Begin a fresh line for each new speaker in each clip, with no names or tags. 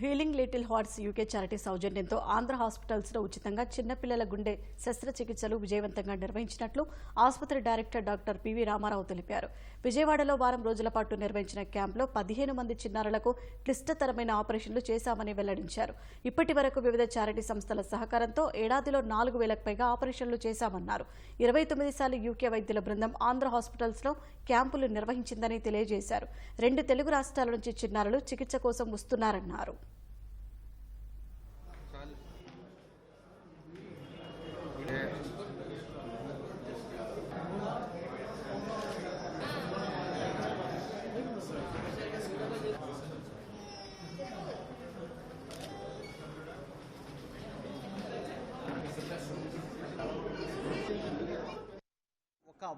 Healing Little Hearts UK charity సౌజన్యంతో ఆంధ్ర హాస్పిటల్స్లో ఉచితంగా చిన్నపిల్లల గుండె శస్త్రచికిత్సలు విజయవంతంగా నిర్వహించినట్లు ఆసుపత్రి డైరెక్టర్ డాక్టర్ పివి రామారావు తెలిపారు. విజయవాడలో వారం రోజుల పాటు నిర్వహించిన క్యాంపులో పదిహేను మంది చిన్నారులకు క్లిష్టతరమైన ఆపరేషన్లు చేశామని వెల్లడించారు. ఇప్పటి వరకు వివిధ చారిటీ సంస్థల సహకారంతో ఏడాదిలో నాలుగు వేలకు పైగా ఆపరేషన్లు చేశామన్నారు. ఇరవై తొమ్మిది సార్లు యూకే వైద్యుల బృందం ఆంధ్ర హాస్పిటల్స్లో క్యాంపులు నిర్వహించిందని తెలియజేశారు. రెండు తెలుగు రాష్ట్రాల నుంచి చిన్నారులు చికిత్స కోసం వస్తున్నారన్నారు.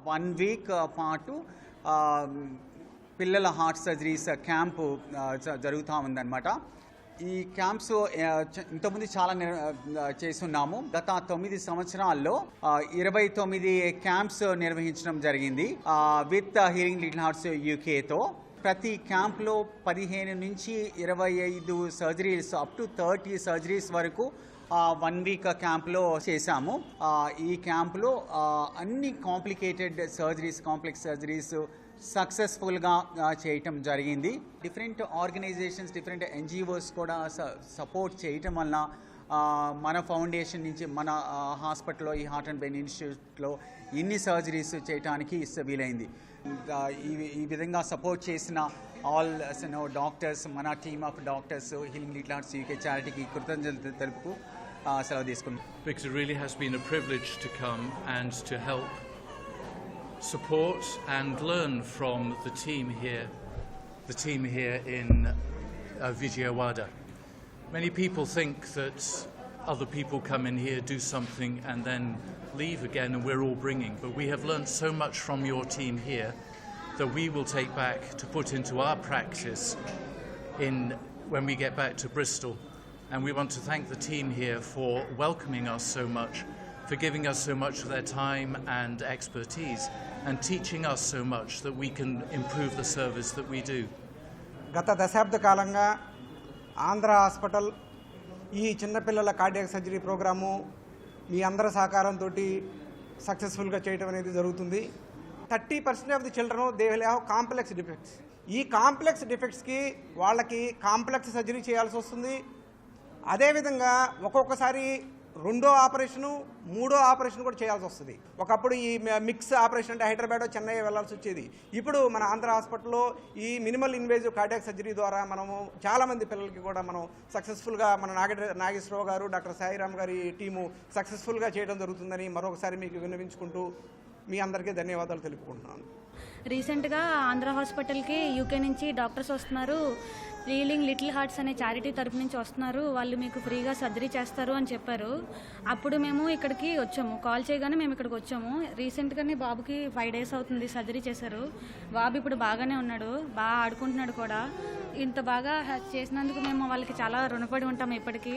వన్ వీక్ పాటు పిల్లల హార్ట్ సర్జరీస్ క్యాంపు జ- జరుగుతూ ఉందన్నమాట. ఈ క్యాంప్స్ ఇంతకుముందు చాలా చేస్తున్నాము. గత తొమ్మిది సంవత్సరాల్లో ఇరవై తొమ్మిది క్యాంప్స్ నిర్వహించడం జరిగింది. విత్ హీరింగ్ లిటిల్ హార్ట్స్ యూకేతో. ప్రతి క్యాంప్లో పదిహేను నుంచి ఇరవై ఐదు surgeries up to thirty surgeries వరకు వన్ వీక్ క్యాంప్లో చేశాము. ఈ క్యాంప్లో అన్ని కాంప్లికేటెడ్ సర్జరీస్ కాంప్లెక్స్ సర్జరీస్ సక్సెస్ఫుల్గా చేయటం జరిగింది. డిఫరెంట్ ఆర్గనైజేషన్స్ డిఫరెంట్ ఎన్జిఓస్ కూడా సపోర్ట్ చేయటం వలన మన ఫౌండేషన్ నుంచి మన హాస్పిటల్లో ఈ హార్ట్ అండ్ బ్రెయిన్ ఇన్స్టిట్యూట్లో ఇన్ని సర్జరీస్ చేయడానికి వీలైంది. ఈ ఈ విధంగా సపోర్ట్ చేసిన ఆల్ నో డాక్టర్స్ మన team of doctors healing little hearts UK చారిటీకి కృతజ్ఞతలు తెలుపుతూ ఆ, సెలవు తీసుకున్నాం
because it really has been a privilege to come and to help support and learn from the team here, the team here in uh, Vijayawada. Many people think that other people come in here, do something, and then leave again, and we're all bringing. But we have learned so much from your team here that we will take back to put into our practice in when we get back to Bristol. And we want to thank the team here for welcoming us so much, for giving us so much of their time and expertise, and teaching us so much that we can improve the service that we do.
గత దశాబ్ద కాలంగా Andhra hospital ఈ చిన్నపిల్లల cardiac surgery programme మీ అందరి సహకారంతో సక్సెస్ఫుల్గా చేయడం అనేది జరుగుతుంది. Thirty percent of the children they will have complex defects. ఈ కాంప్లెక్స్ డిఫెక్ట్స్కి వాళ్ళకి కాంప్లెక్స్ సర్జరీ చేయాల్సి వస్తుంది. అదేవిధంగా ఒక్కొక్కసారి రెండో ఆపరేషను మూడో ఆపరేషన్ కూడా చేయాల్సి వస్తుంది. ఒకప్పుడు ఈ మిక్స్ ఆపరేషన్ అంటే హైదరాబాద్ చెన్నై వెళ్ళాల్సి వచ్చేది. ఇప్పుడు మన ఆంధ్ర హాస్పిటల్లో ఈ మినిమల్ ఇన్వేజివ్ కార్డియాక్ సర్జరీ ద్వారా మనము చాలామంది పిల్లలకి కూడా మనం సక్సెస్ఫుల్గా మన నాగ నాగేశ్వరరావు గారు డాక్టర్ సాయిరామ్ గారి టీము సక్సెస్ఫుల్గా చేయడం జరుగుతుందని మరొకసారి మీకు విన్నవించుకుంటూ మీ అందరికీ ధన్యవాదాలు తెలుపుకుంటున్నాను.
రీసెంట్గా ఆంధ్ర హాస్పిటల్కి యూకే నుంచి డాక్టర్స్ వస్తున్నారు. రీలింగ్ లిటిల్ హార్ట్స్ అనే చారిటీ తరపు నుంచి వస్తున్నారు. వాళ్ళు మీకు ఫ్రీగా సర్జరీ చేస్తారు అని చెప్పారు. అప్పుడు మేము ఇక్కడికి వచ్చాము. కాల్ చేయగానే మేము ఇక్కడికి వచ్చాము. రీసెంట్గానే బాబుకి ఫైవ్ డేస్ అవుతుంది సర్జరీ చేశారు. బాబు ఇప్పుడు బాగానే ఉన్నాడు. బాగా ఆడుకుంటున్నాడు కూడా. ఇంత బాగా హెల్ప్ చేసినందుకు మేము వాళ్ళకి చాలా రుణపడి ఉంటాము ఇప్పటికీ.